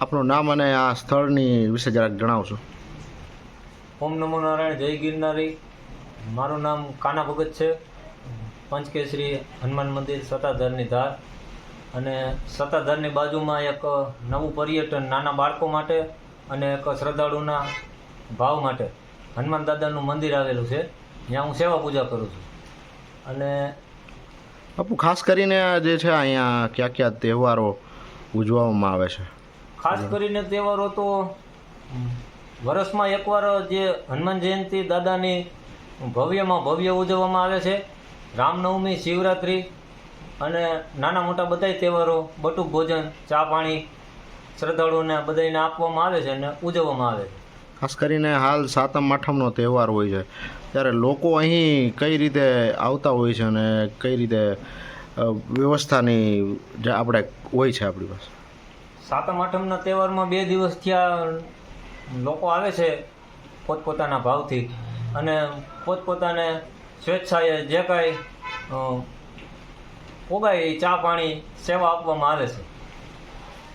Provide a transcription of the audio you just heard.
આપનું નામ અને આ સ્થળની વિશે જરાક જણાવશો. ઓમ નમો નારાયણ જય ગિરનારી. મારું નામ કાના ભગત છે. પંચકેશ્રી હનુમાન મંદિર સત્તાધારની ધાર. અને સત્તાધારની બાજુમાં એક નવું પર્યટન નાના બાળકો માટે અને એક શ્રદ્ધાળુના ભાવ માટે હનુમાન દાદાનું મંદિર આવેલું છે. જ્યાં હું સેવા પૂજા કરું છું. અને આપું ખાસ કરીને જે છે અહીંયા કયા કયા તહેવારો ઉજવવામાં આવે છે? ખાસ કરીને તહેવારો તો વર્ષમાં એકવાર જે હનુમાન જયંતિ દાદાની ભવ્યમાં ભવ્ય ઉજવવામાં આવે છે. રામનવમી શિવરાત્રિ અને નાના મોટા બધાય તહેવારો બટુક ભોજન ચા પાણી શ્રદ્ધાળુઓને બધાને આપવામાં આવે છે અને ઉજવવામાં આવે છે. ખાસ કરીને હાલ સાતમ આઠમનો તહેવાર હોય છે. ત્યારે લોકો અહીં કઈ રીતે આવતા હોય છે અને કઈ રીતે વ્યવસ્થાની જે આપણે હોય છે આપણી પાસે? સાતમ આઠમના તહેવારમાં બે દિવસ ત્યાં લોકો આવે છે પોતપોતાના ભાવથી. અને પોતપોતાને સ્વેચ્છાએ જે કાંઈ પોગાય ચા પાણી સેવા આપવામાં આવે છે.